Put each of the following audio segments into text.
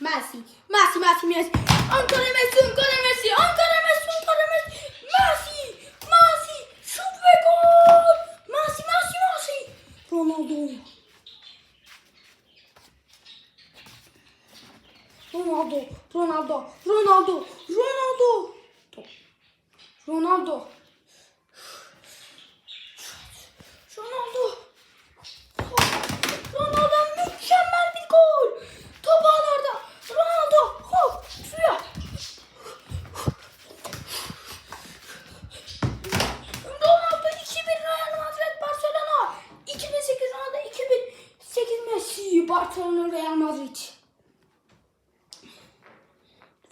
Messi. Messi, Messi, Messi. Ankara Messi, Ankara Messi, Ankara Messi, Ankara Messi. Messi, Messi. Şut ve gol. Messi, Messi, Messi. Ronaldo. Ronaldo, Ronaldo, Ronaldo. Ronaldo. Ronaldo. Ronaldo Barcelona Real Madrid.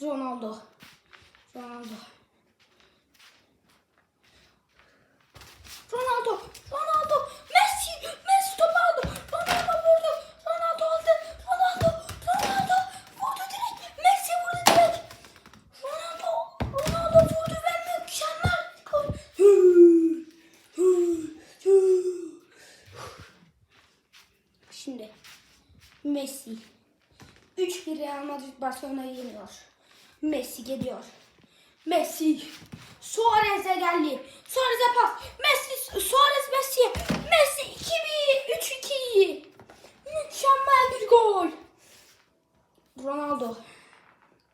Ronaldo. Ronaldo. Ronaldo. Messi. Messi top aldı. Ronaldo vurdu. Ronaldo aldı. Ronaldo. Ronaldo vurdu direkt. Messi vurdu direkt. Ronaldo. Ronaldo vurdu ve mükemmel bir gol. Hı, hı, hı. Şimdi Messi 3-1 Real Madrid Barcelona'yı yeniyor. Messi geliyor. Messi Suarez'e geldi. Suarez'e pas. Messi Suarez Messi'ye. Messi 2-1 3-2. Mükemmel bir gol. Ronaldo.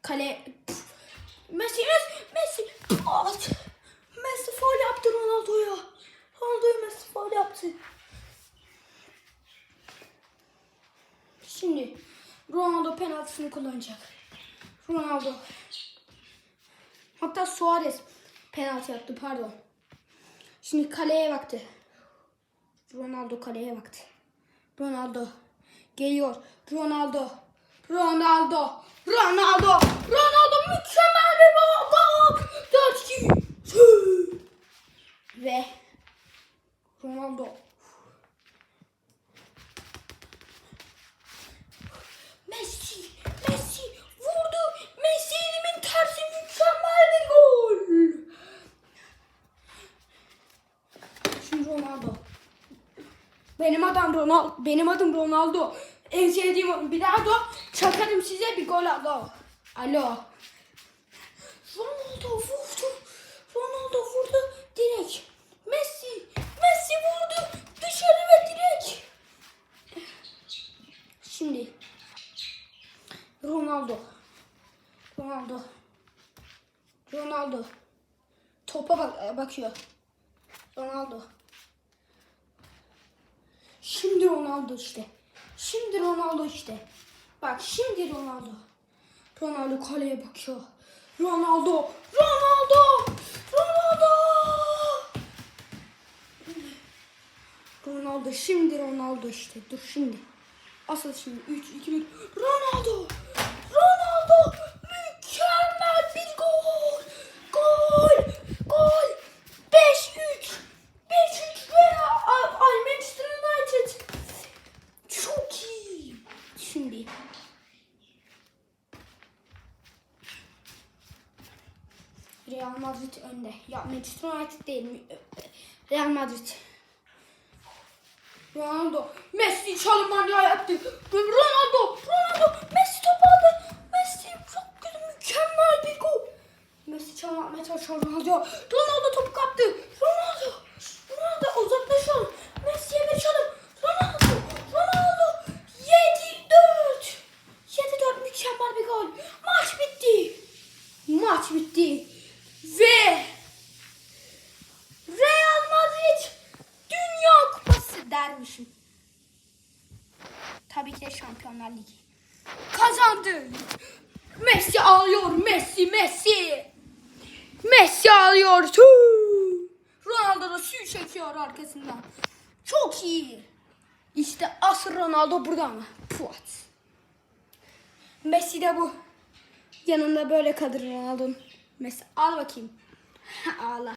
Kale. Pf. Messi Messi Messi. At. Messi faul yaptı Ronaldo'ya. Ronaldo'ya Messi faul yaptı. Şimdi Ronaldo penaltısını kullanacak. Ronaldo. Hatta Suarez penaltı yaptı pardon. Şimdi kaleye baktı. Ronaldo kaleye baktı. Ronaldo geliyor. Ronaldo. Ronaldo. Ronaldo mükemmel bir gol. 4-2. Ve Ronaldo Messi, Messi vurdu. Messi elimin tersi mükemmel bir gol. Şimdi Ronaldo. Benim adım Ronaldo. Benim adım Ronaldo. En sevdiğim Bilardo. Çakarım size bir gol alo. Alo. Ronaldo vurdu. Ronaldo vurdu. Direkt. Messi. Messi vurdu. Dışarı ve direkt. Şimdi Ronaldo. Ronaldo. Ronaldo. Topa bak bakıyor. Ronaldo. Şimdi Ronaldo işte. Şimdi Ronaldo işte. Bak şimdi Ronaldo. Ronaldo kaleye bakıyor. Ronaldo. Ronaldo. Ronaldo. Ronaldo şimdi Ronaldo işte. Dur şimdi. Asıl şimdi 3 2 1 Ronaldo mükemmel bir gol. Gol. Gol. 5-3. 5-3 ve ay, ay Manchester United. Çok iyi. Şimdi Real Madrid önde. Ya Manchester United değil? Real Madrid. Ronaldo. Messi çalım manyağı yaptı. Ronaldo. Ronaldo. Messi top aldı. Messi çok güzel mükemmel bir gol. Messi çalım atmaya çalışıyor Ronaldo. Ronaldo topu kaptı. Ronaldo. Ronaldo uzaklaşalım. Messi'ye bir çalım. Ronaldo. Ronaldo. 7-4. 7-4 mükemmel bir gol. Maç bitti. Maç bitti. Ve Real Madrid Dünya Kupası dermişim. Tabii ki de Şampiyonlar Ligi. Kazandı. Messi ağlıyor. Messi, Messi. Messi ağlıyor. Tüh. Ronaldo da suyu çekiyor arkasından. Çok iyi. İşte asıl Ronaldo burada mı? Puat. Messi de bu. Yanında böyle kalır Ronaldo'nun. Messi al bakayım. Ağla.